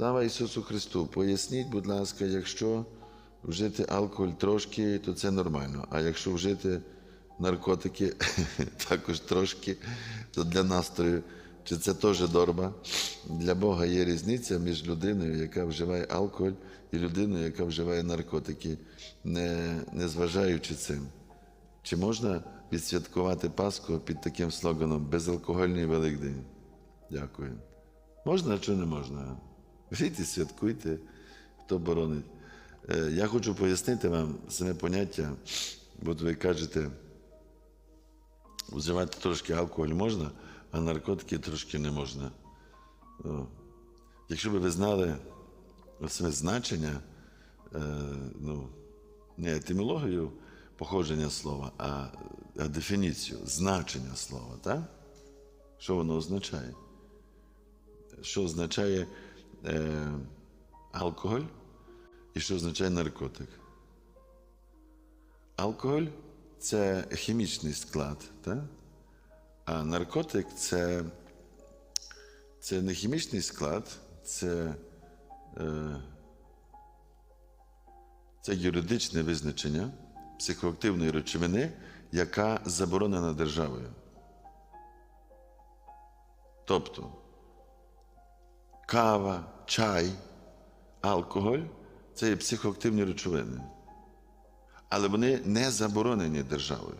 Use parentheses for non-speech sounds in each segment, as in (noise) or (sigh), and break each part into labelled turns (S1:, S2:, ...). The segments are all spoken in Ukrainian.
S1: Слава Ісусу Христу! Поясніть, будь ласка, якщо вжити алкоголь трошки, то це нормально. А якщо вжити наркотики (laughs) також трошки, то для настрою, чи це теж норма? Для Бога є різниця між людиною, яка вживає алкоголь, і людиною, яка вживає наркотики, не, не зважаючи цим. Чи можна відсвяткувати Пасху під таким слоганом Безалкогольний Великдень? Дякую. Можна чи не можна? І святкуйте, хто боронить. Е, Я хочу пояснити вам саме поняття, бо ви кажете, вживати трошки алкоголь можна, а наркотики трошки не можна. Якщо б ви знали саме значення, е, ну, не етимологію походження слова, а, а дефініцію, значення слова, так? Що воно означає? Що означає е, алкоголь і що означає наркотик? Алкоголь це хімічний склад, так? а наркотик це, це не хімічний склад, це, е, це юридичне визначення психоактивної речовини, яка заборонена державою. Тобто кава, чай, алкоголь це є психоактивні речовини. Але вони не заборонені державою.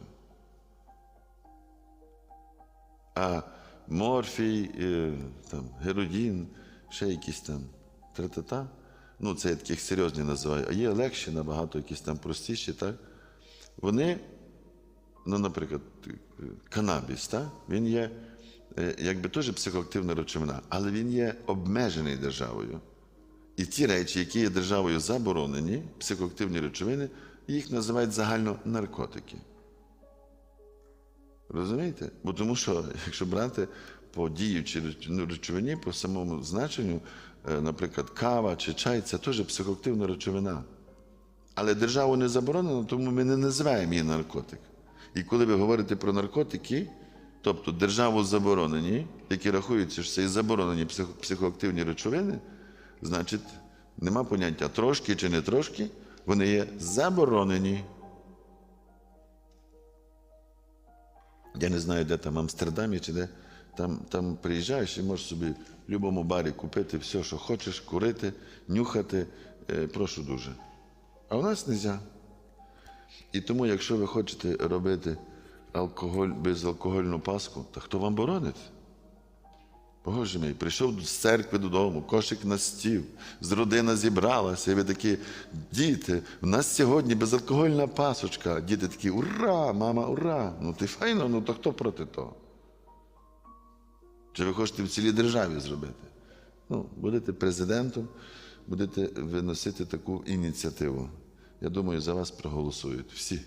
S1: А морфій, е, там, геродін, ще якісь там тра-та-та. Ну, це я таких серйозні називаю, а є легші, набагато якісь там простіші, так? Вони, ну, наприклад, е, канабіс, так? він є якби теж психоактивна речовина, але він є обмежений державою. І ті речі, які є державою заборонені, психоактивні речовини, їх називають загально наркотики. Розумієте? Бо тому що, якщо брати по діючій ну, речовині, по самому значенню, е, наприклад, кава чи чай це теж психоактивна речовина. Але державу не заборонено, тому ми не називаємо її наркотик. І коли ви говорите про наркотики, тобто державу заборонені, які рахуються, що це і заборонені психоактивні речовини, значить, нема поняття трошки чи не трошки, вони є заборонені. Я не знаю, де там, в Амстердамі чи де. Там, там приїжджаєш і можеш собі в будь-якому барі купити все, що хочеш, курити, нюхати. Е, прошу дуже. А у нас не можна. І тому, якщо ви хочете робити алкоголь, безалкогольну паску, то хто вам боронить? Боже мій, прийшов з церкви додому, кошик на стіл, з родина зібралася, і ви такі, діти, в нас сьогодні безалкогольна пасочка. Діти такі, ура, мама, ура! Ну ти файно, ну то хто проти того? Чи ви хочете в цілій державі зробити? Ну, будете президентом, будете виносити таку ініціативу. Я думаю, за вас проголосують всі.